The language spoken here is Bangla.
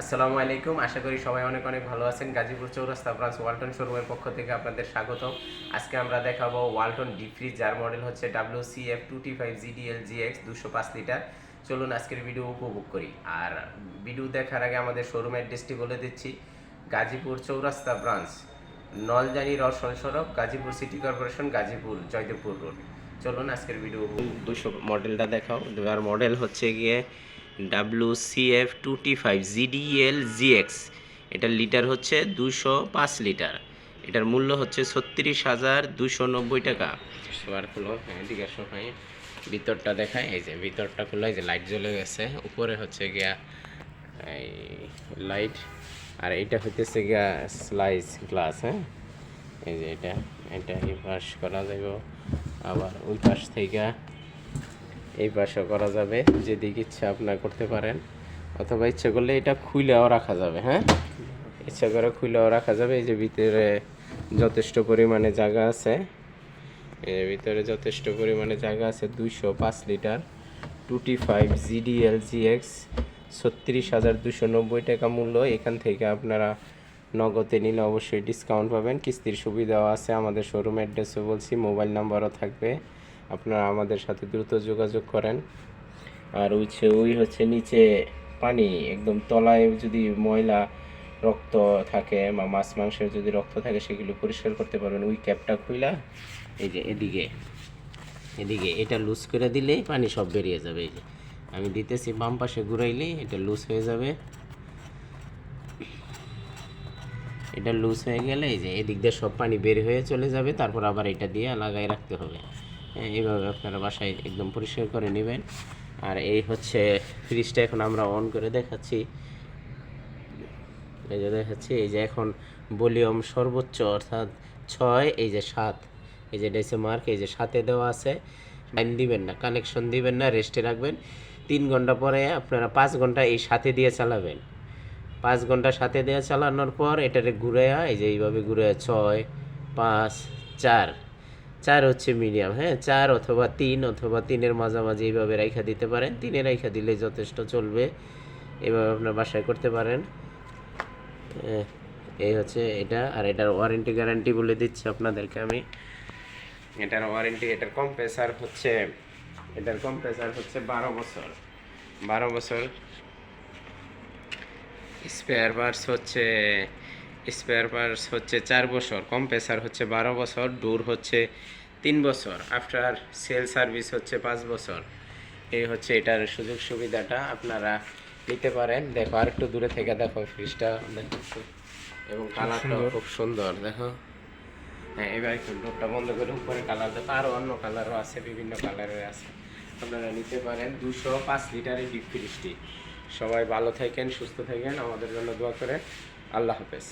আসসালামু আলাইকুম। আশা করি সবাই অনেক অনেক ভালো আছেন। গাজীপুর চৌরাস্তা ব্রাঞ্চ ওয়ালটন শোরুমের পক্ষ থেকে আপনাদের স্বাগত আজকে আমরা দেখাবো ওয়ালটন ডিপ ফ্রিজ। যার মডেল হচ্ছে W C F two T five GDL GX দুশো পাঁচ লিটার। চলুন আজকের ভিডিও উপভোগ করি। আর ভিডিও দেখার আগে আমাদের শোরুমের অ্যাড্রেসটি বলে দিচ্ছি। গাজীপুর চৌরাস্তা ব্রাঞ্চ, নলজানি রসন সড়ক, Gazipur city corporation, Gazipur Joydebpur road. চলুন আজকের ভিডিও দুশো মডেলটা দেখাও। দেওয়ার মডেল হচ্ছে গিয়ে W C F two T five GDL GX এটার লিটার হচ্ছে দুশো পাঁচ লিটার। এটার মূল্য হচ্ছে ছত্রিশ হাজার দুশো নব্বই টাকা। এবার খুলো হ্যাঁ এদিকে আসো ভাই ভিতরটা দেখায় এই যে ভিতরটা খুলো, এই যে লাইট জ্বলে গেছে। উপরে হচ্ছে গিয়া এই লাইট আর এটা হইতেছে গিয়া স্লাইস গ্লাস হ্যাঁ? এই যে এটা এটা পাশ করা যাবে আবার ওই পাশ থেকে এই পাশে করা যাবে, যেদিকে ইচ্ছা আপনার করতে পারেন। অথবা ইচ্ছা করলে এটা খুলেও রাখা যাবে হ্যাঁ? ইচ্ছা করে খুলেও রাখা যাবে, এই যে ভিতরে যথেষ্ট পরিমাণে জায়গা আছে। এর ভিতরে যথেষ্ট পরিমাণে জায়গা আছে, দুইশো পাঁচ লিটার। টুটি ফাইভ জিডিএল ছত্রিশ হাজার দুশো নব্বই টাকা মূল্য। এখান থেকে আপনারা নগদে নিলে অবশ্যই ডিসকাউন্ট পাবেন। কিস্তির সুবিধাও আছে আমাদের শোরুম অ্যাড্রেসও বলছি, মোবাইল নাম্বারও থাকবে। আপনারা আমাদের সাথে দ্রুত যোগাযোগ করেন। আর হচ্ছে, ওই হচ্ছে নিচে পানি, একদম তলায় যদি ময়লা, রক্ত থাকে বা মাছ, মাংসের যদি রক্ত থাকে, সেগুলো পরিষ্কার করতে পারবেন। ওই ক্যাপটা খুইলা এই যে এদিকে এদিকে এটা লুজ করে দিলেই পানি সব বেরিয়ে যাবে। এই যে আমি দিতেছি বাম পাশে ঘুরাইলেই এটা লুজ হয়ে যাবে। এটা লুজ হয়ে গেলে এই যে এদিক দিয়ে সব পানি বের হয়ে চলে যাবে, তারপর আবার এটা দিয়ে লাগাই রাখতে হবে। এইভাবে আপনারা বাসায় একদম পরিষ্কার করে নেবেন। আর এই হচ্ছে ফ্রিজটা এখন আমরা অন করে দেখাচ্ছি। এই যে দেখাচ্ছি, এই যে এখন ভলিউম সর্বোচ্চ অর্থাৎ ছয়, এই যে সাত। এই যে ডেসে মার্ক এই যে সাতে দেওয়া আছে। লাইন দিবেন না কানেকশন দিবেন না রেস্টে রাখবেন। তিন ঘণ্টা পরে আপনারা পাঁচ ঘণ্টা এই সাথে দিয়ে চালাবেন। পাঁচ ঘণ্টা সাথে দিয়ে চালানোর পর এটারে ঘুরে এই যে এইভাবে ঘুরে ছয়, পাঁচ, চার। চার হচ্ছে মিডিয়াম হ্যাঁ? চার অথবা তিন, অথবা তিনের মাঝামাঝি এইভাবে রাইখা দিতে পারেন। তিনে রাইখা দিলে যথেষ্ট চলবে। এভাবে আপনার বাসায় করতে পারেন। এ- এই হচ্ছে এটা। আর এটার ওয়ারেন্টি গ্যারান্টি বলে দিচ্ছি আপনাদেরকে আমি। এটার ওয়ারেন্টি, এটার কম্প্রেসার হচ্ছে, এটার কম্প্রেসার হচ্ছে বারো বছর। বারো বছর স্পেয়ার পার্টস হচ্ছে স্পেয়ার পার্টস হচ্ছে চার বছর কম্প্রেসার হচ্ছে বারো বছর ডোর হচ্ছে তিন বছর আফটার সেল সার্ভিস হচ্ছে পাঁচ বছর। এই হচ্ছে এটার সুযোগ সুবিধাটা আপনারা নিতে পারেন। দেখো আর একটু দূরে থেকে দেখো ফ্রিজটা দেখো এবং কালারটাও খুব সুন্দর দেখো। হ্যাঁ এবার একটু ডোরটা বন্ধ করে উপরে কালার দেখো। আরও অন্য কালারও আছে বিভিন্ন কালারের আছে। আপনারা নিতে পারেন দুশো পাঁচ লিটারের ডিপ ফ্রিজটি সবাই ভালো থাকেন সুস্থ থাকেন। আমাদের জন্য দোয়া করে আল্লাহ হাফেজ।